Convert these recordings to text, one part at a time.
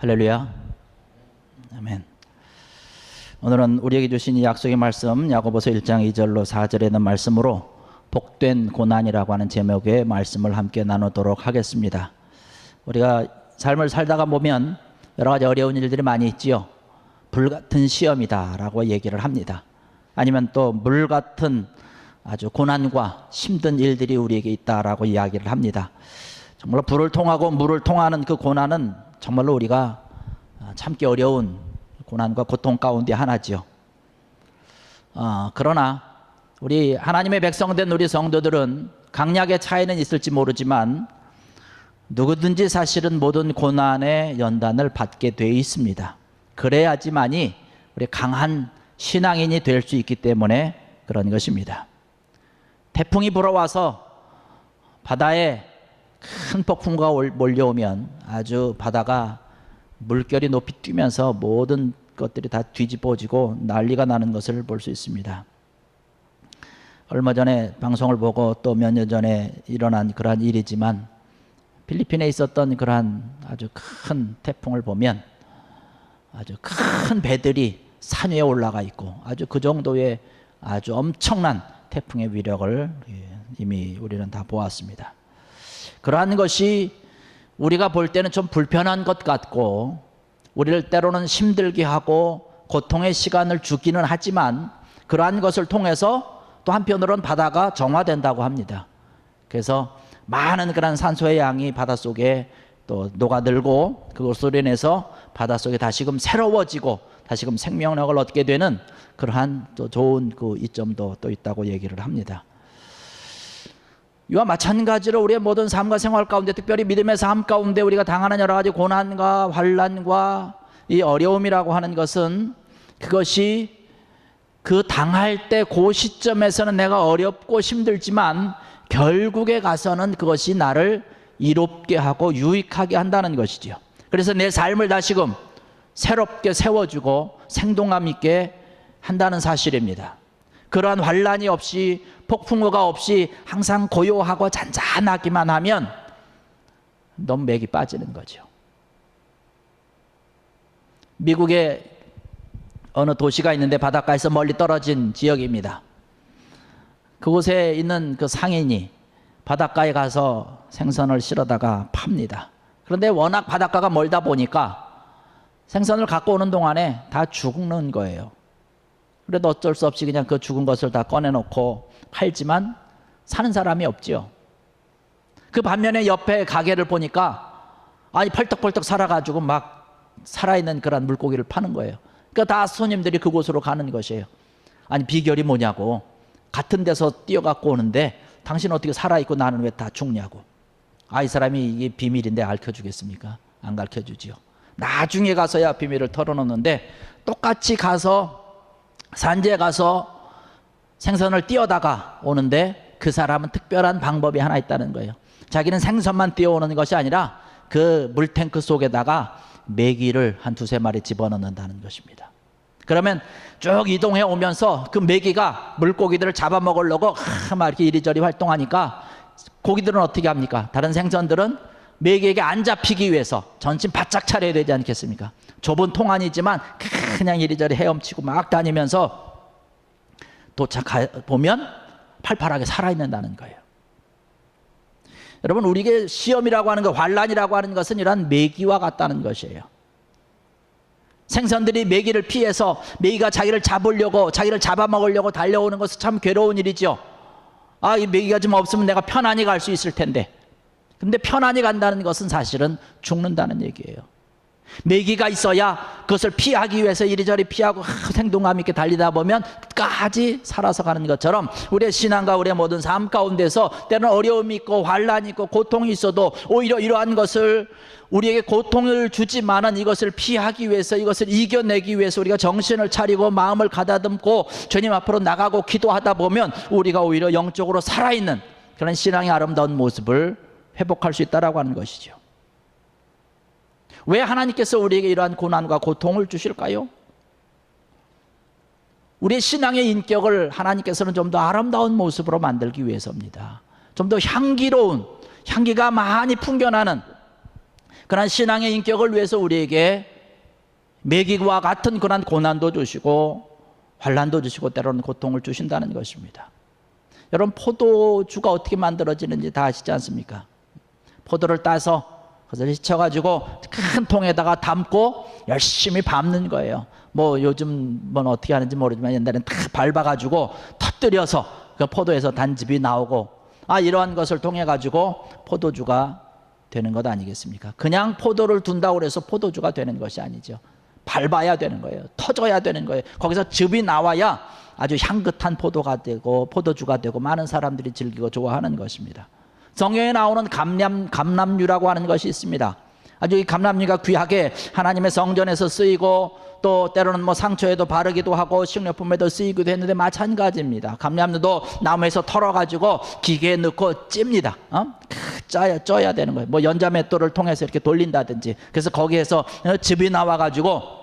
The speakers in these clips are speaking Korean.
할렐루야. 아멘. 오늘은 우리에게 주신 이 약속의 말씀 야고보서 1장 2절로 4절에 있는 말씀으로 복된 고난이라고 하는 제목의 말씀을 함께 나누도록 하겠습니다. 우리가 삶을 살다가 보면 여러 가지 어려운 일들이 많이 있지요. 불 같은 시험이다라고 얘기를 합니다. 아니면 또 물 같은 아주 고난과 힘든 일들이 우리에게 있다라고 이야기를 합니다. 정말로 불을 통하고 물을 통하는 그 고난은 정말로 우리가 참기 어려운 고난과 고통 가운데 하나지요. 어, 그러나 우리 하나님의 백성된 우리 성도들은 강약의 차이는 있을지 모르지만 누구든지 사실은 모든 고난의 연단을 받게 돼 있습니다. 그래야지만이 우리 강한 신앙인이 될 수 있기 때문에 그런 것입니다. 태풍이 불어와서 바다에 큰 폭풍과 몰려오면 아주 바다가 물결이 높이 뛰면서 모든 것들이 다 뒤집어지고 난리가 나는 것을 볼 수 있습니다. 얼마 전에 방송을 보고 또 몇 년 전에 일어난 그러한 일이지만 필리핀에 있었던 그러한 아주 큰 태풍을 보면 아주 큰 배들이 산 위에 올라가 있고 아주 그 정도의 아주 엄청난 태풍의 위력을 이미 우리는 다 보았습니다. 그러한 것이 우리가 볼 때는 좀 불편한 것 같고 우리를 때로는 힘들게 하고 고통의 시간을 주기는 하지만 그러한 것을 통해서 또 한편으로는 바다가 정화된다고 합니다. 그래서 많은 그런 산소의 양이 바닷속에 또 녹아들고 그것으로 인해서 바닷속에 다시금 새로워지고 다시금 생명력을 얻게 되는 그러한 또 좋은 그 이점도 또 있다고 얘기를 합니다. 이와 마찬가지로 우리의 모든 삶과 생활 가운데 특별히 믿음의 삶 가운데 우리가 당하는 여러 가지 고난과 환란과 이 어려움이라고 하는 것은 그것이 그 당할 때 그 시점에서는 내가 어렵고 힘들지만 결국에 가서는 그것이 나를 이롭게 하고 유익하게 한다는 것이죠. 그래서 내 삶을 다시금 새롭게 세워주고 생동감 있게 한다는 사실입니다. 그러한 환란이 없이 폭풍우가 없이 항상 고요하고 잔잔하기만 하면 너무 맥이 빠지는 거죠. 미국의 어느 도시가 있는데 바닷가에서 멀리 떨어진 지역입니다. 그곳에 있는 그 상인이 바닷가에 가서 생선을 실어다가 팝니다. 그런데 워낙 바닷가가 멀다 보니까 생선을 갖고 오는 동안에 다 죽는 거예요. 그래도 어쩔 수 없이 그냥 그 죽은 것을 다 꺼내놓고 팔지만 사는 사람이 없지요. 그 반면에 옆에 가게를 보니까 아니 펄떡펄떡 살아가지고 막 살아있는 그런 물고기를 파는 거예요. 그러니까 다 손님들이 그곳으로 가는 것이에요. 아니 비결이 뭐냐고 같은 데서 뛰어갖고 오는데 당신 어떻게 살아있고 나는 왜 다 죽냐고. 아 이 사람이 이게 비밀인데 알려주겠습니까? 안 가르쳐 주지요. 나중에 가서야 비밀을 털어놓는데 똑같이 가서 산지에 가서 생선을 띄어다가 오는데 그 사람은 특별한 방법이 하나 있다는 거예요. 자기는 생선만 띄어오는 것이 아니라 그 물탱크 속에다가 메기를 한 두세 마리 집어넣는다는 것입니다. 그러면 쭉 이동해 오면서 그 메기가 물고기들을 잡아먹으려고 막 이렇게 이리저리 활동하니까 고기들은 어떻게 합니까? 다른 생선들은 메기에게 안 잡히기 위해서 전신 바짝 차려야 되지 않겠습니까? 좁은 통안이지만 그냥 이리저리 헤엄치고 막 다니면서 도착해 보면 팔팔하게 살아있는다는 거예요. 여러분 우리에게 시험이라고 하는 것, 환란이라고 하는 것은 이러한 메기와 같다는 것이에요. 생선들이 메기를 피해서 메기가 자기를 잡으려고 자기를 잡아먹으려고 달려오는 것은 참 괴로운 일이죠. 아, 이 메기가 좀 없으면 내가 편안히 갈 수 있을 텐데. 근데 편안히 간다는 것은 사실은 죽는다는 얘기예요. 메기가 있어야 그것을 피하기 위해서 이리저리 피하고 생동감 있게 달리다 보면 끝까지 살아서 가는 것처럼 우리의 신앙과 우리의 모든 삶 가운데서 때는 어려움이 있고 환란이 있고 고통이 있어도 오히려 이러한 것을 우리에게 고통을 주지만은 이것을 피하기 위해서 이것을 이겨내기 위해서 우리가 정신을 차리고 마음을 가다듬고 주님 앞으로 나가고 기도하다 보면 우리가 오히려 영적으로 살아있는 그런 신앙의 아름다운 모습을 회복할 수 있다라고 하는 것이죠. 왜 하나님께서 우리에게 이러한 고난과 고통을 주실까요? 우리의 신앙의 인격을 하나님께서는 좀 더 아름다운 모습으로 만들기 위해서입니다. 좀 더 향기로운, 향기가 많이 풍겨나는 그러한 신앙의 인격을 위해서 우리에게 매기와 같은 그런 고난도 주시고 환란도 주시고 때로는 고통을 주신다는 것입니다. 여러분 포도주가 어떻게 만들어지는지 다 아시지 않습니까? 포도를 따서 그것을 휘쳐가지고 큰 통에다가 담고 열심히 밟는 거예요. 뭐 요즘 뭐 어떻게 하는지 모르지만 옛날엔 다 밟아가지고 터뜨려서 그 포도에서 단즙이 나오고 아 이러한 것을 통해 가지고 포도주가 되는 것 아니겠습니까? 그냥 포도를 둔다고 해서 포도주가 되는 것이 아니죠. 밟아야 되는 거예요. 터져야 되는 거예요. 거기서 즙이 나와야 아주 향긋한 포도가 되고 포도주가 되고 많은 사람들이 즐기고 좋아하는 것입니다. 성경에 나오는 감람 감람류라고 하는 것이 있습니다. 아주 이 감람류가 귀하게 하나님의 성전에서 쓰이고 또 때로는 뭐 상처에도 바르기도 하고 식료품에도 쓰이기도 했는데 마찬가지입니다. 감람류도 나무에서 털어가지고 기계에 넣고 찝니다. 어? 쪄야 쪄야 되는 거예요. 뭐 연자맷돌을 통해서 이렇게 돌린다든지 그래서 거기에서 어, 즙이 나와가지고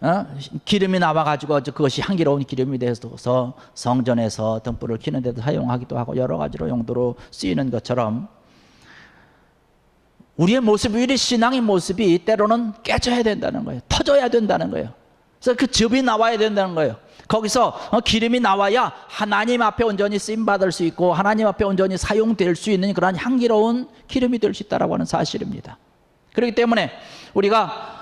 어? 기름이 나와가지고 그것이 향기로운 기름이 되어서 성전에서 등불을 켜는 데도 사용하기도 하고 여러 가지로 용도로 쓰이는 것처럼 우리의 모습이 우리 신앙의 모습이 때로는 깨져야 된다는 거예요. 터져야 된다는 거예요. 그래서 그 즙이 나와야 된다는 거예요. 거기서 어, 기름이 나와야 하나님 앞에 온전히 쓰임 받을 수 있고 하나님 앞에 온전히 사용될 수 있는 그러한 향기로운 기름이 될 수 있다라고 하는 사실입니다. 그렇기 때문에 우리가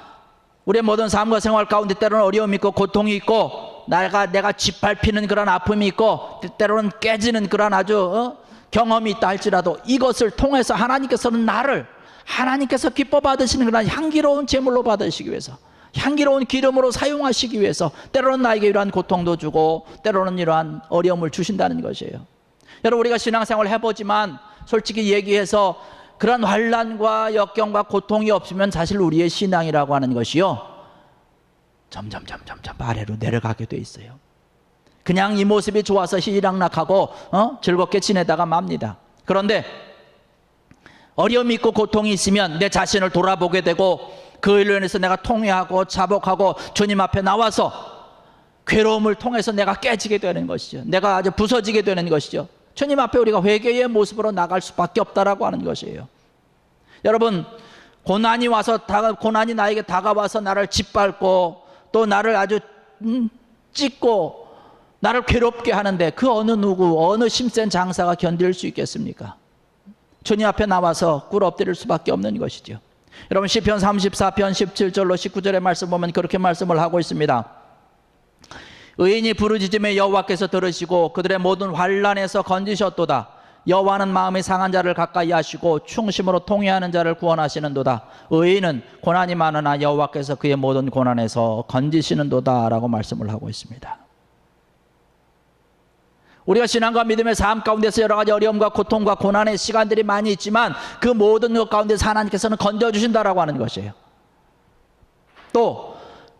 우리의 모든 삶과 생활 가운데 때로는 어려움이 있고 고통이 있고 내가 내가 짓밟히는 그런 아픔이 있고 때로는 깨지는 그런 아주 어? 경험이 있다 할지라도 이것을 통해서 하나님께서는 나를 하나님께서 기뻐 받으시는 그런 향기로운 제물로 받으시기 위해서 향기로운 기름으로 사용하시기 위해서 때로는 나에게 이러한 고통도 주고 때로는 이러한 어려움을 주신다는 것이에요. 여러분 우리가 신앙생활 해보지만 솔직히 얘기해서 그런 환란과 역경과 고통이 없으면 사실 우리의 신앙이라고 하는 것이요 점점 점점 점 아래로 내려가게 돼 있어요. 그냥 이 모습이 좋아서 희락락하고 어? 즐겁게 지내다가 맙니다. 그런데 어려움이 있고 고통이 있으면 내 자신을 돌아보게 되고 그 일로 인해서 내가 통회하고 자복하고 주님 앞에 나와서 괴로움을 통해서 내가 깨지게 되는 것이죠. 내가 아주 부서지게 되는 것이죠. 주님 앞에 우리가 회개의 모습으로 나갈 수밖에 없다라고 하는 것이에요. 여러분 고난이 와서 다가 고난이 나에게 다가와서 나를 짓밟고 또 나를 아주 음, 찢고 나를 괴롭게 하는데 그 어느 누구 어느 심센 장사가 견딜 수 있겠습니까? 주님 앞에 나와서 꿇어 엎드릴 수밖에 없는 것이죠. 여러분 시편 34편 17절로 19절의 말씀 보면 그렇게 말씀을 하고 있습니다. 의인이 부르짖음에 여호와께서 들으시고 그들의 모든 환란에서 건지셨도다. 여호와는 마음이 상한 자를 가까이 하시고 충심으로 통회하는 자를 구원하시는도다. 의인은 고난이 많으나 여호와께서 그의 모든 고난에서 건지시는도다라고 말씀을 하고 있습니다. 우리가 신앙과 믿음의 삶 가운데서 여러 가지 어려움과 고통과 고난의 시간들이 많이 있지만 그 모든 것 가운데서 하나님께서는 건져주신다라고 하는 것이에요. 또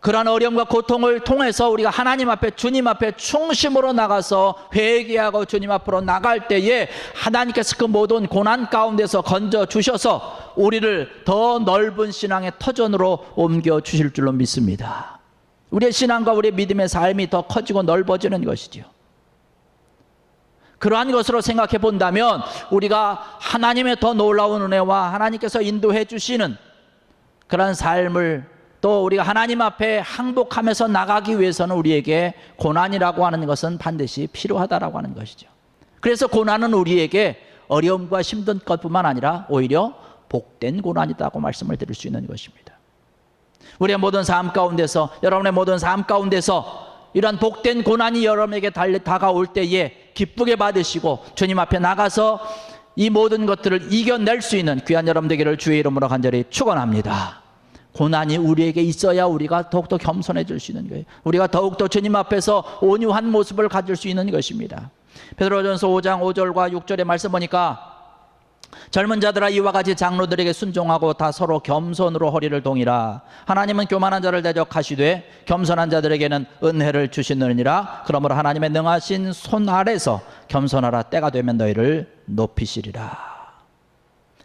그러한 어려움과 고통을 통해서 우리가 하나님 앞에 주님 앞에 충심으로 나가서 회개하고 주님 앞으로 나갈 때에 하나님께서 그 모든 고난 가운데서 건져 주셔서 우리를 더 넓은 신앙의 터전으로 옮겨 주실 줄로 믿습니다. 우리의 신앙과 우리의 믿음의 삶이 더 커지고 넓어지는 것이지요. 그러한 것으로 생각해 본다면 우리가 하나님의 더 놀라운 은혜와 하나님께서 인도해 주시는 그런 삶을 또 우리가 하나님 앞에 항복하면서 나가기 위해서는 우리에게 고난이라고 하는 것은 반드시 필요하다라고 하는 것이죠. 그래서 고난은 우리에게 어려움과 힘든 것뿐만 아니라 오히려 복된 고난이다고 말씀을 드릴 수 있는 것입니다. 우리의 모든 삶 가운데서 여러분의 모든 삶 가운데서 이러한 복된 고난이 여러분에게 다가올 때에 기쁘게 받으시고 주님 앞에 나가서 이 모든 것들을 이겨낼 수 있는 귀한 여러분 되기를 주의 이름으로 간절히 축원합니다. 고난이 우리에게 있어야 우리가 더욱더 겸손해질 수 있는 거예요. 우리가 더욱더 주님 앞에서 온유한 모습을 가질 수 있는 것입니다. 베드로전서 5장 5절과 6절의 말씀 보니까 젊은 자들아 이와 같이 장로들에게 순종하고 다 서로 겸손으로 허리를 동이라 하나님은 교만한 자를 대적하시되 겸손한 자들에게는 은혜를 주시느니라 그러므로 하나님의 능하신 손 아래서 겸손하라 때가 되면 너희를 높이시리라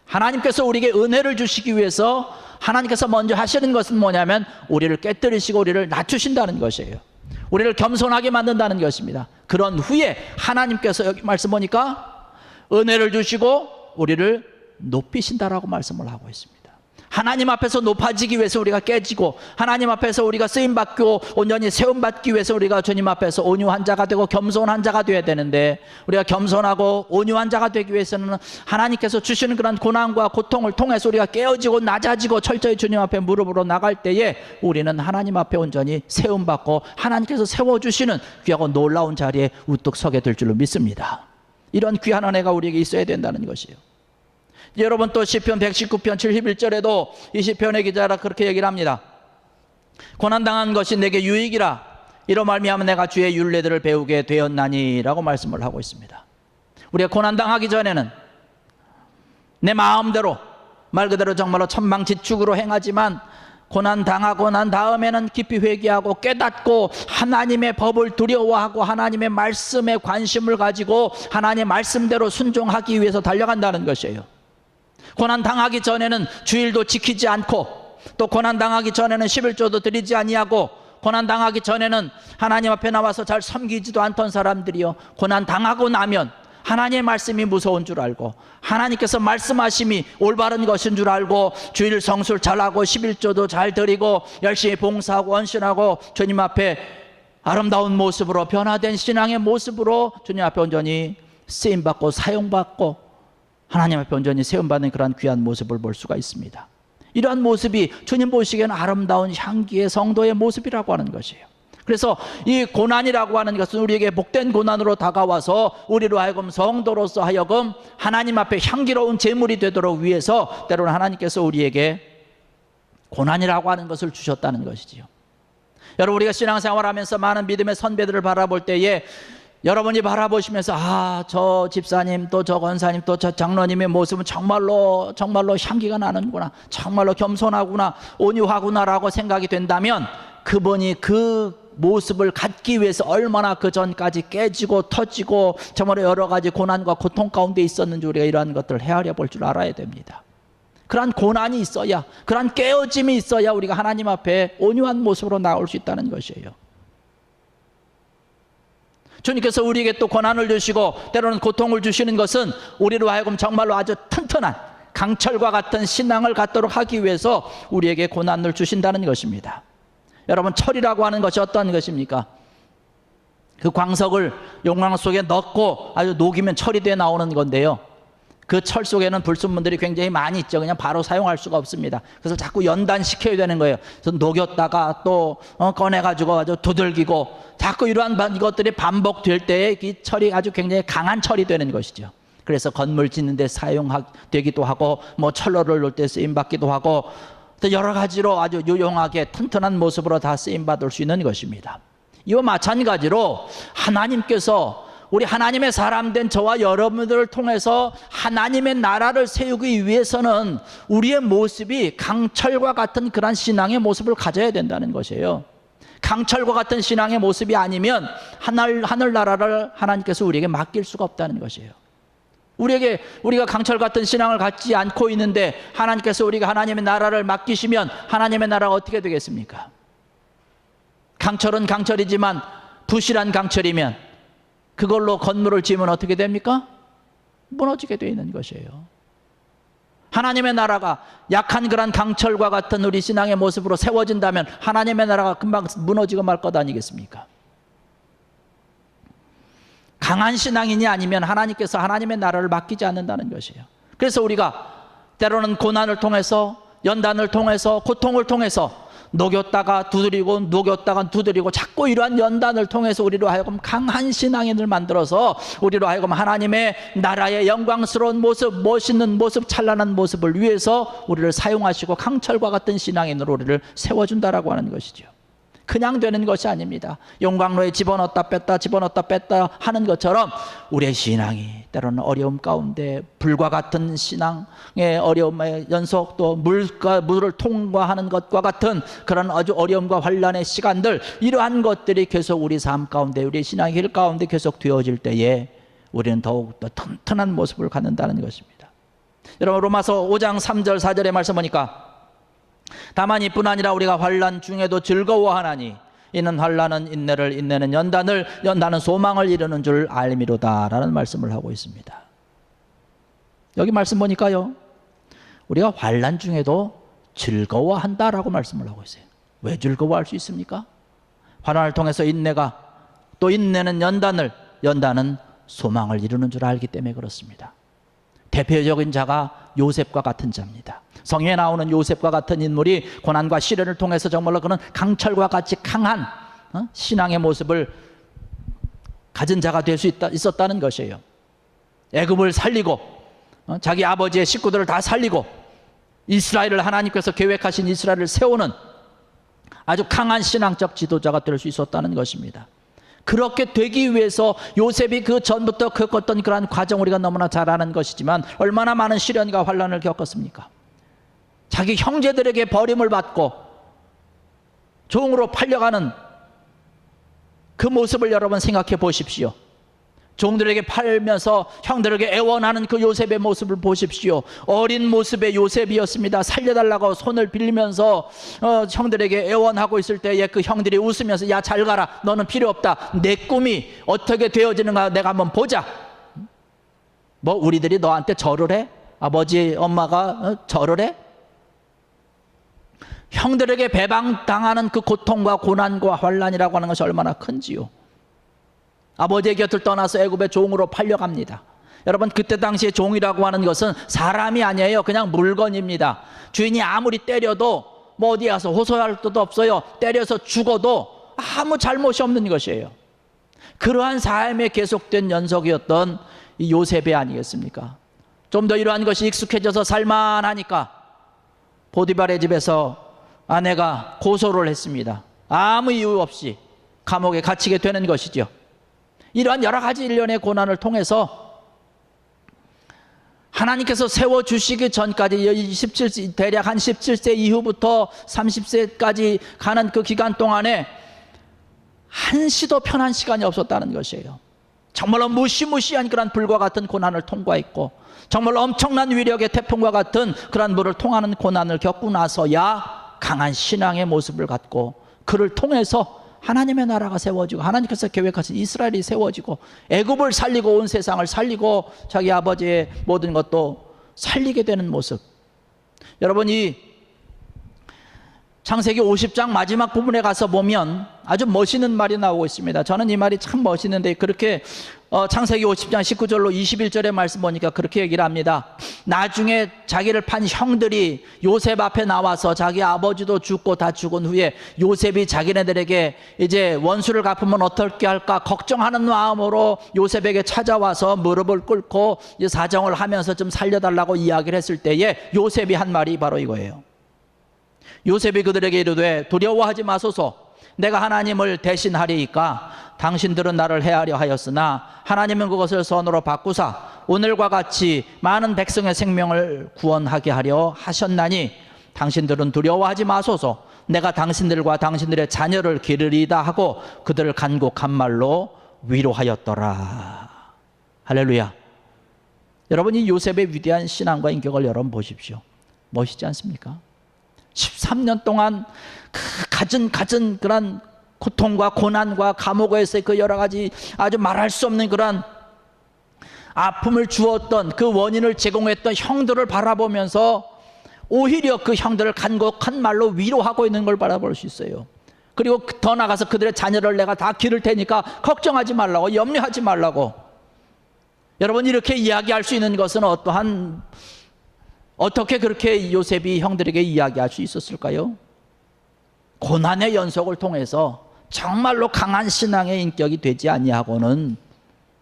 하나님께서 우리에게 은혜를 주시기 위해서 하나님께서 먼저 하시는 것은 뭐냐면 우리를 깨뜨리시고 우리를 낮추신다는 것이에요. 우리를 겸손하게 만든다는 것입니다. 그런 후에 하나님께서 여기 말씀 보니까 은혜를 주시고 우리를 높이신다라고 말씀을 하고 있습니다. 하나님 앞에서 높아지기 위해서 우리가 깨지고 하나님 앞에서 우리가 쓰임 받고 온전히 세움 받기 위해서 우리가 주님 앞에서 온유한 자가 되고 겸손한 자가 되어야 되는데 우리가 겸손하고 온유한 자가 되기 위해서는 하나님께서 주시는 그런 고난과 고통을 통해서 우리가 깨어지고 낮아지고 철저히 주님 앞에 무릎으로 나갈 때에 우리는 하나님 앞에 온전히 세움 받고 하나님께서 세워 주시는 귀하고 놀라운 자리에 우뚝 서게 될 줄로 믿습니다. 이런 귀한 은혜가 우리에게 있어야 된다는 것이에요. 여러분 또 시편 119편 71절에도 이 시편의 기자라 그렇게 얘기를 합니다. 고난 당한 것이 내게 유익이라 이로 말미암아 내가 주의 율례들을 배우게 되었나니라고 말씀을 하고 있습니다. 우리가 고난 당하기 전에는 내 마음대로 말 그대로 정말로 천방지축으로 행하지만 고난 당하고 난 다음에는 깊이 회개하고 깨닫고 하나님의 법을 두려워하고 하나님의 말씀에 관심을 가지고 하나님의 말씀대로 순종하기 위해서 달려간다는 것이에요. 고난 당하기 전에는 주일도 지키지 않고 또 고난 당하기 전에는 11조도 드리지 아니하고 고난 당하기 전에는 하나님 앞에 나와서 잘 섬기지도 않던 사람들이요. 고난 당하고 나면 하나님의 말씀이 무서운 줄 알고 하나님께서 말씀하심이 올바른 것인 줄 알고 주일 성술 잘하고 11조도 잘 드리고 열심히 봉사하고 헌신하고 주님 앞에 아름다운 모습으로 변화된 신앙의 모습으로 주님 앞에 온전히 쓰임 받고 사용받고 하나님 앞에 온전히 세움받는 그러한 귀한 모습을 볼 수가 있습니다. 이러한 모습이 주님 보시기에는 아름다운 향기의 성도의 모습이라고 하는 것이에요. 그래서 이 고난이라고 하는 것은 우리에게 복된 고난으로 다가와서 우리로 하여금 성도로서 하여금 하나님 앞에 향기로운 제물이 되도록 위해서 때로는 하나님께서 우리에게 고난이라고 하는 것을 주셨다는 것이지요. 여러분 우리가 신앙생활하면서 많은 믿음의 선배들을 바라볼 때에 여러분이 바라보시면서 아 저 집사님 또 저 권사님 또 저 장로님의 모습은 정말로 정말로 향기가 나는구나 정말로 겸손하구나 온유하구나라고 생각이 된다면 그분이 그 모습을 갖기 위해서 얼마나 그 전까지 깨지고 터지고 정말 여러 가지 고난과 고통 가운데 있었는지 우리가 이러한 것들을 헤아려 볼 줄 알아야 됩니다. 그러한 고난이 있어야 그러한 깨어짐이 있어야 우리가 하나님 앞에 온유한 모습으로 나올 수 있다는 것이에요. 주님께서 우리에게 또 고난을 주시고 때로는 고통을 주시는 것은 우리로 하여금 정말로 아주 튼튼한 강철과 같은 신앙을 갖도록 하기 위해서 우리에게 고난을 주신다는 것입니다. 여러분 철이라고 하는 것이 어떤 것입니까? 그 광석을 용광 속에 넣고 아주 녹이면 철이 돼 나오는 건데요. 그 철 속에는 불순물들이 굉장히 많이 있죠. 그냥 바로 사용할 수가 없습니다. 그래서 자꾸 연단시켜야 되는 거예요. 그래서 녹였다가 또 어, 꺼내가지고 아주 두들기고 자꾸 이러한 것들이 반복될 때에 이 철이 아주 굉장히 강한 철이 되는 것이죠. 그래서 건물 짓는 데 사용되기도 하고 뭐 철로를 놓을 때 쓰임 받기도 하고 또 여러 가지로 아주 유용하게 튼튼한 모습으로 다 쓰임 받을 수 있는 것입니다. 이와 마찬가지로 하나님께서 우리 하나님의 사람 된 저와 여러분들을 통해서 하나님의 나라를 세우기 위해서는 우리의 모습이 강철과 같은 그런 신앙의 모습을 가져야 된다는 것이에요. 강철과 같은 신앙의 모습이 아니면 하늘 하늘 나라를 하나님께서 우리에게 맡길 수가 없다는 것이에요. 우리에게 우리가 강철 같은 신앙을 갖지 않고 있는데 하나님께서 우리가 하나님의 나라를 맡기시면 하나님의 나라가 어떻게 되겠습니까? 강철은 강철이지만 부실한 강철이면 그걸로 건물을 지으면 어떻게 됩니까? 무너지게 되어 있는 것이에요. 하나님의 나라가 약한 그런 강철과 같은 우리 신앙의 모습으로 세워진다면 하나님의 나라가 금방 무너지고 말 것 아니겠습니까? 강한 신앙인이 아니면 하나님께서 하나님의 나라를 맡기지 않는다는 것이에요. 그래서 우리가 때로는 고난을 통해서 연단을 통해서 고통을 통해서 녹였다가 두드리고 녹였다가 두드리고 자꾸 이러한 연단을 통해서 우리로 하여금 강한 신앙인을 만들어서 우리로 하여금 하나님의 나라의 영광스러운 모습, 멋있는 모습, 찬란한 모습을 위해서 우리를 사용하시고 강철과 같은 신앙인으로 우리를 세워준다라고 하는 것이죠. 그냥 되는 것이 아닙니다. 용광로에 집어넣었다 뺐다 집어넣었다 뺐다 하는 것처럼 우리의 신앙이 때로는 어려움 가운데 불과 같은 신앙의 어려움의 연속 또 물과 물을 통과하는 것과 같은 그런 아주 어려움과 환란의 시간들 이러한 것들이 계속 우리 삶 가운데 우리 신앙의 길 가운데 계속 되어질 때에 우리는 더욱 더 튼튼한 모습을 갖는다는 것입니다. 여러분 로마서 5장 3절 4절의 말씀 보니까 다만 이뿐 아니라 우리가 환란 중에도 즐거워하나니 이는 환란은 인내를 인내는 연단을 연단은 소망을 이루는 줄 알미로다라는 말씀을 하고 있습니다. 여기 말씀 보니까요. 우리가 환란 중에도 즐거워한다라고 말씀을 하고 있어요. 왜 즐거워할 수 있습니까? 환난을 통해서 인내가 또 인내는 연단을 연단은 소망을 이루는 줄 알기 때문에 그렇습니다. 대표적인 자가 요셉과 같은 자입니다. 성경에 나오는 요셉과 같은 인물이 고난과 시련을 통해서 정말로 그는 강철과 같이 강한 어? 신앙의 모습을 가진 자가 될 수 있었다는 것이에요. 애굽을 살리고 어? 자기 아버지의 식구들을 다 살리고 이스라엘을 하나님께서 계획하신 이스라엘을 세우는 아주 강한 신앙적 지도자가 될 수 있었다는 것입니다. 그렇게 되기 위해서 요셉이 그 전부터 겪었던 그러한 과정 우리가 너무나 잘 아는 것이지만 얼마나 많은 시련과 환란을 겪었습니까? 자기 형제들에게 버림을 받고 종으로 팔려가는 그 모습을 여러분 생각해 보십시오. 종들에게 팔면서 형들에게 애원하는 그 요셉의 모습을 보십시오. 어린 모습의 요셉이었습니다. 살려달라고 손을 빌리면서 어, 형들에게 애원하고 있을 때에 그 형들이 웃으면서 야 잘 가라. 너는 필요 없다. 내 꿈이 어떻게 되어지는가 내가 한번 보자. 뭐 우리들이 너한테 절을 해? 아버지 엄마가 어, 절을 해? 형들에게 배방당하는 그 고통과 고난과 환란이라고 하는 것이 얼마나 큰지요. 아버지의 곁을 떠나서 애굽의 종으로 팔려갑니다. 여러분 그때 당시에 종이라고 하는 것은 사람이 아니에요. 그냥 물건입니다. 주인이 아무리 때려도 뭐 어디 가서 호소할 것도 없어요. 때려서 죽어도 아무 잘못이 없는 것이에요. 그러한 삶에 계속된 연속이었던 이 요셉이 아니겠습니까? 좀 더 이러한 것이 익숙해져서 살만하니까 보디발의 집에서 아내가 고소를 했습니다. 아무 이유 없이 감옥에 갇히게 되는 것이죠. 이러한 여러 가지 일련의 고난을 통해서 하나님께서 세워 주시기 전까지 17세 대략 한 17세 이후부터 30세까지 가는 그 기간 동안에 한시도 편한 시간이 없었다는 것이에요. 정말로 무시무시한 그런 불과 같은 고난을 통과했고 정말 엄청난 위력의 태풍과 같은 그런 물을 통하는 고난을 겪고 나서야 강한 신앙의 모습을 갖고 그를 통해서 하나님의 나라가 세워지고 하나님께서 계획하신 이스라엘이 세워지고 애굽을 살리고 온 세상을 살리고 자기 아버지의 모든 것도 살리게 되는 모습. 여러분 이 창세기 50장 마지막 부분에 가서 보면 아주 멋있는 말이 나오고 있습니다. 저는 이 말이 참 멋있는데 그렇게 어, 창세기 50장 19절로 21절의 말씀 보니까 그렇게 얘기를 합니다. 나중에 자기를 판 형들이 요셉 앞에 나와서 자기 아버지도 죽고 다 죽은 후에 요셉이 자기네들에게 이제 원수를 갚으면 어떻게 할까 걱정하는 마음으로 요셉에게 찾아와서 무릎을 꿇고 사정을 하면서 좀 살려달라고 이야기를 했을 때에 요셉이 한 말이 바로 이거예요. 요셉이 그들에게 이르되 두려워하지 마소서 내가 하나님을 대신하리이까 당신들은 나를 해하려 하였으나 하나님은 그것을 선으로 바꾸사 오늘과 같이 많은 백성의 생명을 구원하게 하려 하셨나니 당신들은 두려워하지 마소서. 내가 당신들과 당신들의 자녀를 기르리다 하고 그들을 간곡한 말로 위로하였더라. 할렐루야. 여러분 이 요셉의 위대한 신앙과 인격을 여러분 보십시오. 멋있지 않습니까? 13년 동안 그 갖은 갖은 그런 고통과 고난과 감옥에서의 그 여러 가지 아주 말할 수 없는 그런 아픔을 주었던 그 원인을 제공했던 형들을 바라보면서 오히려 그 형들을 간곡한 말로 위로하고 있는 걸 바라볼 수 있어요. 그리고 더 나가서 그들의 자녀를 내가 다 기를 테니까 걱정하지 말라고 염려하지 말라고. 여러분 이렇게 이야기할 수 있는 것은 어떠한 어떻게 그렇게 요셉이 형들에게 이야기할 수 있었을까요? 고난의 연속을 통해서 정말로 강한 신앙의 인격이 되지 아니하고는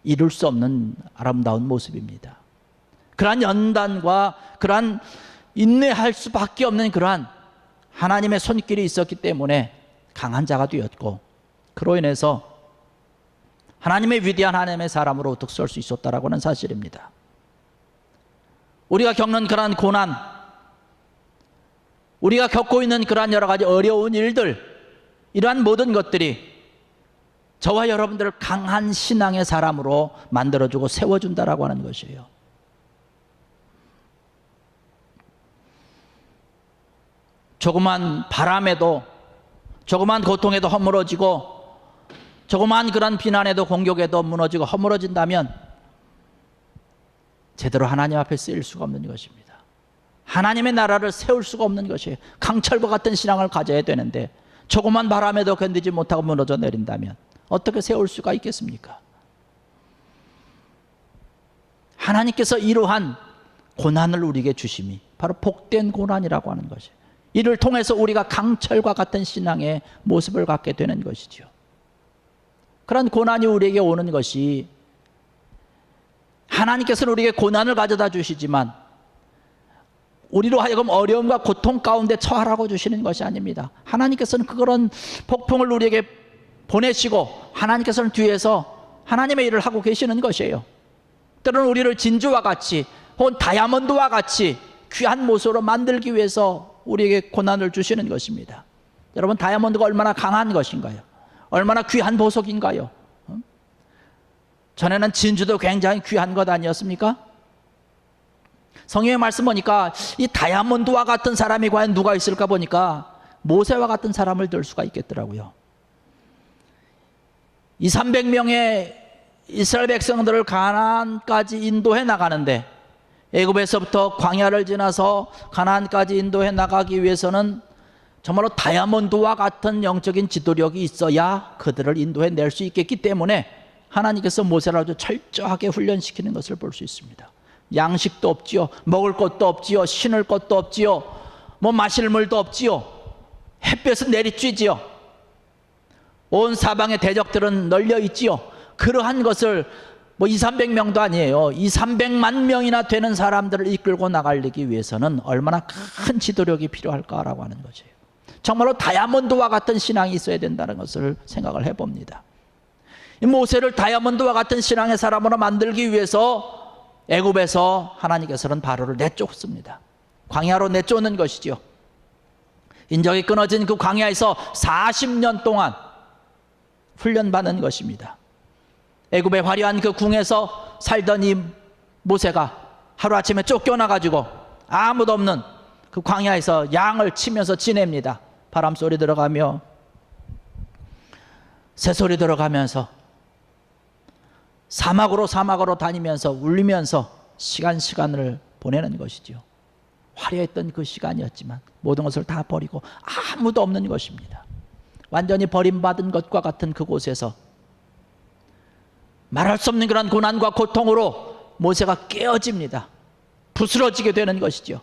이룰 수 없는 아름다운 모습입니다. 그러한 연단과 그러한 인내할 수밖에 없는 그러한 하나님의 손길이 있었기 때문에 강한 자가 되었고 그로 인해서 하나님의 위대한 하나님의 사람으로 어떻게 설수 있었다라고 하는 사실입니다. 우리가 겪는 그러한 고난, 우리가 겪고 있는 그러한 여러 가지 어려운 일들, 이러한 모든 것들이 저와 여러분들을 강한 신앙의 사람으로 만들어주고 세워준다라고 하는 것이에요. 조그만 바람에도, 조그만 고통에도 허물어지고, 조그만 그런 비난에도 공격에도 무너지고 허물어진다면 제대로 하나님 앞에 쓰일 수가 없는 것입니다. 하나님의 나라를 세울 수가 없는 것이에요. 강철과 같은 신앙을 가져야 되는데 조그만 바람에도 견디지 못하고 무너져 내린다면 어떻게 세울 수가 있겠습니까? 하나님께서 이러한 고난을 우리에게 주심이 바로 복된 고난이라고 하는 것이. 이를 통해서 우리가 강철과 같은 신앙의 모습을 갖게 되는 것이죠. 그런 고난이 우리에게 오는 것이 하나님께서는 우리에게 고난을 가져다 주시지만 우리로 하여금 어려움과 고통 가운데 처하라고 주시는 것이 아닙니다. 하나님께서는 그런 폭풍을 우리에게 보내시고 하나님께서는 뒤에서 하나님의 일을 하고 계시는 것이에요. 때로는 우리를 진주와 같이 혹은 다이아몬드와 같이 귀한 모습으로 만들기 위해서 우리에게 고난을 주시는 것입니다. 여러분 다이아몬드가 얼마나 강한 것인가요? 얼마나 귀한 보석인가요? 어? 전에는 진주도 굉장히 귀한 것 아니었습니까? 성경의 말씀 보니까 이 다이아몬드와 같은 사람이 과연 누가 있을까 보니까 모세와 같은 사람을 들 수가 있겠더라고요. 2, 300명의 이스라엘 백성들을 가나안까지 인도해 나가는데 애굽에서부터 광야를 지나서 가나안까지 인도해 나가기 위해서는 정말로 다이아몬드와 같은 영적인 지도력이 있어야 그들을 인도해 낼 수 있겠기 때문에 하나님께서 모세를 아주 철저하게 훈련시키는 것을 볼 수 있습니다. 양식도 없지요. 먹을 것도 없지요. 신을 것도 없지요. 뭐 마실 물도 없지요. 햇볕은 내리쬐지요. 온 사방의 대적들은 널려 있지요. 그러한 것을 뭐 2, 300명도 아니에요. 2, 300만 명이나 되는 사람들을 이끌고 나가기 위해서는 얼마나 큰 지도력이 필요할까라고 하는 것이에요. 정말로 다이아몬드와 같은 신앙이 있어야 된다는 것을 생각을 해봅니다. 이 모세를 다이아몬드와 같은 신앙의 사람으로 만들기 위해서 애굽에서 하나님께서는 바로를 내쫓습니다. 광야로 내쫓는 것이죠. 인적이 끊어진 그 광야에서 40년 동안 훈련받는 것입니다. 애굽의 화려한 그 궁에서 살던 이 모세가 하루아침에 쫓겨나가지고 아무도 없는 그 광야에서 양을 치면서 지냅니다. 바람 소리 들어가며 새 소리 들어가면서 사막으로 사막으로 다니면서 울리면서 시간 시간을 보내는 것이죠. 화려했던 그 시간이었지만 모든 것을 다 버리고 아무도 없는 것입니다. 완전히 버림받은 것과 같은 그곳에서 말할 수 없는 그런 고난과 고통으로 모세가 깨어집니다. 부스러지게 되는 것이죠.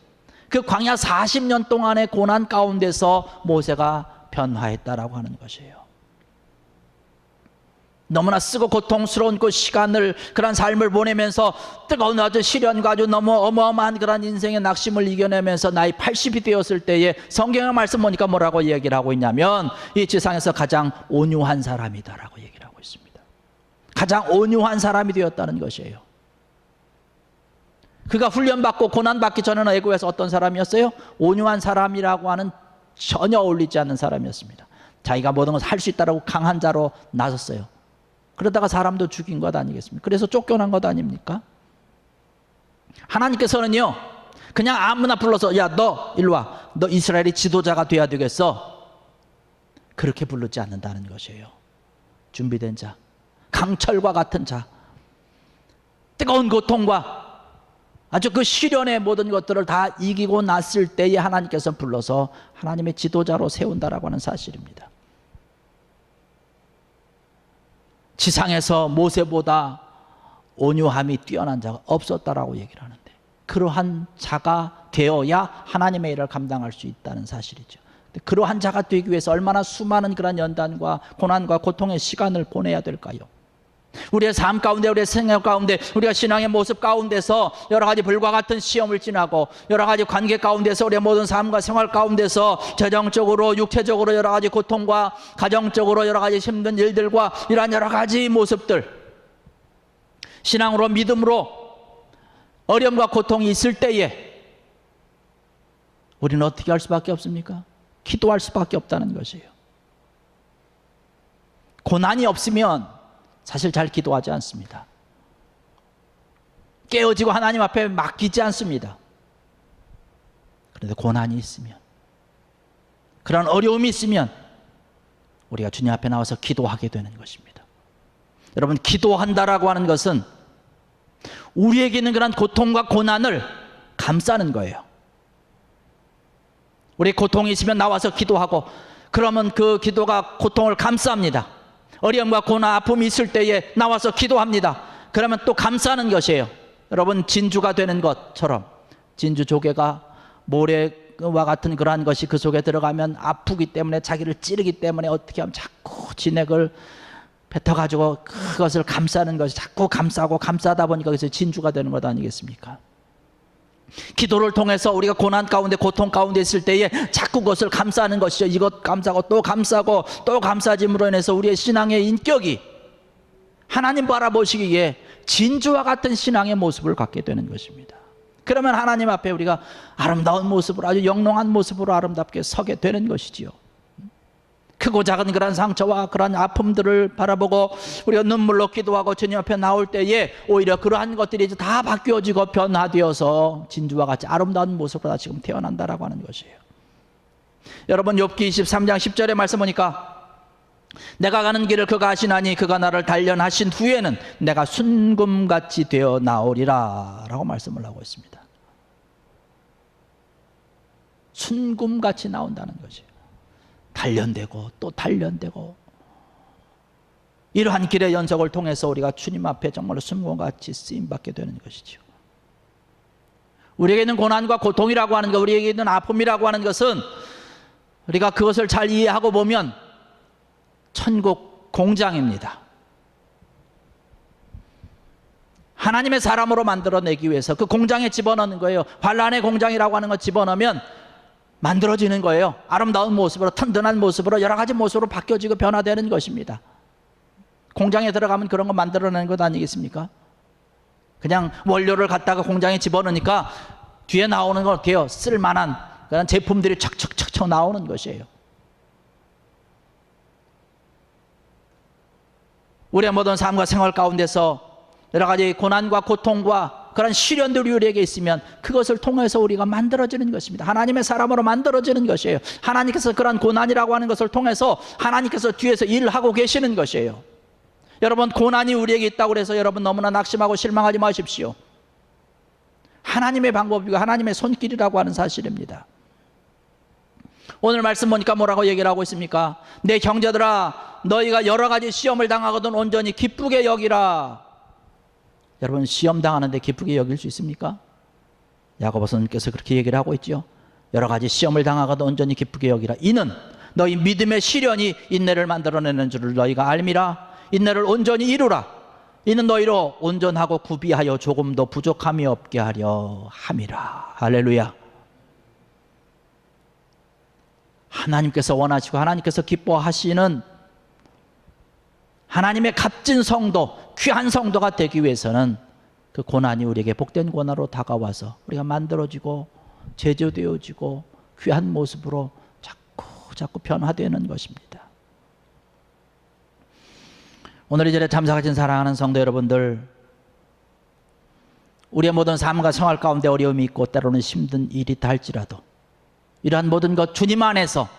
그 광야 40년 동안의 고난 가운데서 모세가 변화했다라고 하는 것이에요. 너무나 쓰고 고통스러운 그 시간을 그런 삶을 보내면서 뜨거운 아주 시련과 아주 너무 어마어마한 그런 인생의 낙심을 이겨내면서 나이 80이 되었을 때에 성경의 말씀 보니까 뭐라고 얘기를 하고 있냐면 이 지상에서 가장 온유한 사람이다라고 얘기를 하고 있습니다. 가장 온유한 사람이 되었다는 것이에요. 그가 훈련받고 고난받기 전에는 애고에서 어떤 사람이었어요? 온유한 사람이라고 하는 전혀 어울리지 않는 사람이었습니다. 자기가 모든 것을 할 수 있다라고 강한 자로 나섰어요. 그러다가 사람도 죽인 것 아니겠습니까? 그래서 쫓겨난 것 아닙니까? 하나님께서는요, 그냥 아무나 불러서, 야, 너, 일로 와. 너 이스라엘의 지도자가 돼야 되겠어. 그렇게 부르지 않는다는 것이에요. 준비된 자, 강철과 같은 자, 뜨거운 고통과 아주 그 시련의 모든 것들을 다 이기고 났을 때에 하나님께서 불러서 하나님의 지도자로 세운다라고 하는 사실입니다. 지상에서 모세보다 온유함이 뛰어난 자가 없었다라고 얘기를 하는데 그러한 자가 되어야 하나님의 일을 감당할 수 있다는 사실이죠. 그러한 자가 되기 위해서 얼마나 수많은 그런 연단과 고난과 고통의 시간을 보내야 될까요? 우리의 삶 가운데, 우리의 생활 가운데, 우리가 신앙의 모습 가운데서 여러 가지 불과 같은 시험을 지나고 여러 가지 관계 가운데서 우리의 모든 삶과 생활 가운데서 재정적으로, 육체적으로 여러 가지 고통과 가정적으로 여러 가지 힘든 일들과 이러한 여러 가지 모습들 신앙으로 믿음으로 어려움과 고통이 있을 때에 우리는 어떻게 할 수밖에 없습니까? 기도할 수밖에 없다는 것이에요. 고난이 없으면 사실 잘 기도하지 않습니다. 깨어지고 하나님 앞에 맡기지 않습니다. 그런데 고난이 있으면, 그런 어려움이 있으면, 우리가 주님 앞에 나와서 기도하게 되는 것입니다. 여러분, 기도한다라고 하는 것은 우리에게 있는 그런 고통과 고난을 감싸는 거예요. 우리 고통이 있으면 나와서 기도하고 그러면 그 기도가 고통을 감싸합니다. 어려움과 고난, 아픔이 있을 때에 나와서 기도합니다. 그러면 또 감싸는 것이에요. 여러분 진주가 되는 것처럼 진주 조개가 모래와 같은 그러한 것이 그 속에 들어가면 아프기 때문에 자기를 찌르기 때문에 어떻게 하면 자꾸 진액을 뱉어가지고 그것을 감싸는 것이 자꾸 감싸고 감싸다 보니까 그래서 진주가 되는 것 아니겠습니까? 기도를 통해서 우리가 고난 가운데 고통 가운데 있을 때에 자꾸 그것을 감싸는 것이죠. 이것 감싸고 또 감싸고 또 감싸짐으로 인해서 우리의 신앙의 인격이 하나님 바라보시기에 진주와 같은 신앙의 모습을 갖게 되는 것입니다. 그러면 하나님 앞에 우리가 아름다운 모습으로 아주 영롱한 모습으로 아름답게 서게 되는 것이지요. 크고 작은 그런 상처와 그런 아픔들을 바라보고 우리가 눈물로 기도하고 주님 앞에 나올 때에 오히려 그러한 것들이 이제 다 바뀌어지고 변화되어서 진주와 같이 아름다운 모습으로 다시금 태어난다라고 하는 것이에요. 여러분 욥기 23장 10절의 말씀 보니까 내가 가는 길을 그가 하시나니 그가 나를 단련하신 후에는 내가 순금같이 되어 나오리라 라고 말씀을 하고 있습니다. 순금같이 나온다는 것이에요. 단련되고 또 단련되고 이러한 길의 연속을 통해서 우리가 주님 앞에 정말로 순금같이 쓰임받게 되는 것이죠. 우리에게 있는 고난과 고통이라고 하는 것, 우리에게 있는 아픔이라고 하는 것은 우리가 그것을 잘 이해하고 보면 천국 공장입니다. 하나님의 사람으로 만들어내기 위해서 그 공장에 집어넣는 거예요. 환란의 공장이라고 하는 거 집어넣으면 만들어지는 거예요. 아름다운 모습으로 튼튼한 모습으로 여러 가지 모습으로 바뀌어지고 변화되는 것입니다. 공장에 들어가면 그런 거 만들어내는 것 아니겠습니까? 그냥 원료를 갖다가 공장에 집어넣으니까 뒤에 나오는 건 어때요? 쓸만한 그런 제품들이 척척척척 나오는 것이에요. 우리의 모든 삶과 생활 가운데서 여러 가지 고난과 고통과 그런 시련들이 우리에게 있으면 그것을 통해서 우리가 만들어지는 것입니다. 하나님의 사람으로 만들어지는 것이에요. 하나님께서 그런 고난이라고 하는 것을 통해서 하나님께서 뒤에서 일하고 계시는 것이에요. 여러분 고난이 우리에게 있다고 해서 여러분 너무나 낙심하고 실망하지 마십시오. 하나님의 방법이고 하나님의 손길이라고 하는 사실입니다. 오늘 말씀 보니까 뭐라고 얘기를 하고 있습니까? 내 형제들아 너희가 여러 가지 시험을 당하거든 온전히 기쁘게 여기라. 여러분 시험 당하는데 기쁘게 여길 수 있습니까? 야고보서님께서 그렇게 얘기를 하고 있죠. 여러 가지 시험을 당하거든 온전히 기쁘게 여기라. 이는 너희 믿음의 시련이 인내를 만들어내는 줄을 너희가 알미라. 인내를 온전히 이루라. 이는 너희로 온전하고 구비하여 조금도 부족함이 없게 하려 함이라. 할렐루야. 하나님께서 원하시고 하나님께서 기뻐하시는 하나님의 값진 성도, 귀한 성도가 되기 위해서는 그 고난이 우리에게 복된 고난으로 다가와서 우리가 만들어지고 제조되어지고 귀한 모습으로 자꾸 자꾸 변화되는 것입니다. 오늘 이 자리에 참석하신 사랑하는 성도 여러분들 우리의 모든 삶과 생활 가운데 어려움이 있고 때로는 힘든 일이 있다 할지라도 이러한 모든 것 주님 안에서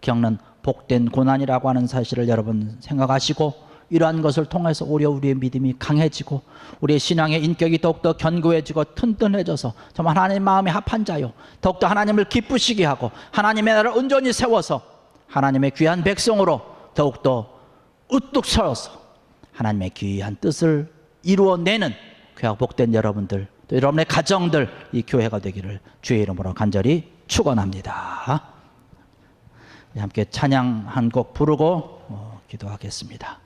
겪는 복된 고난이라고 하는 사실을 여러분 생각하시고 이러한 것을 통해서 오히려 우리의 믿음이 강해지고 우리의 신앙의 인격이 더욱더 견고해지고 튼튼해져서 정말 하나님 마음에 합한 자요 더욱더 하나님을 기쁘시게 하고 하나님의 나라를 온전히 세워서 하나님의 귀한 백성으로 더욱더 우뚝 서서 하나님의 귀한 뜻을 이루어내는 귀하고 복된 여러분들 또 여러분의 가정들 이 교회가 되기를 주의 이름으로 간절히 축원합니다. 함께 찬양 한 곡 부르고 어, 기도하겠습니다.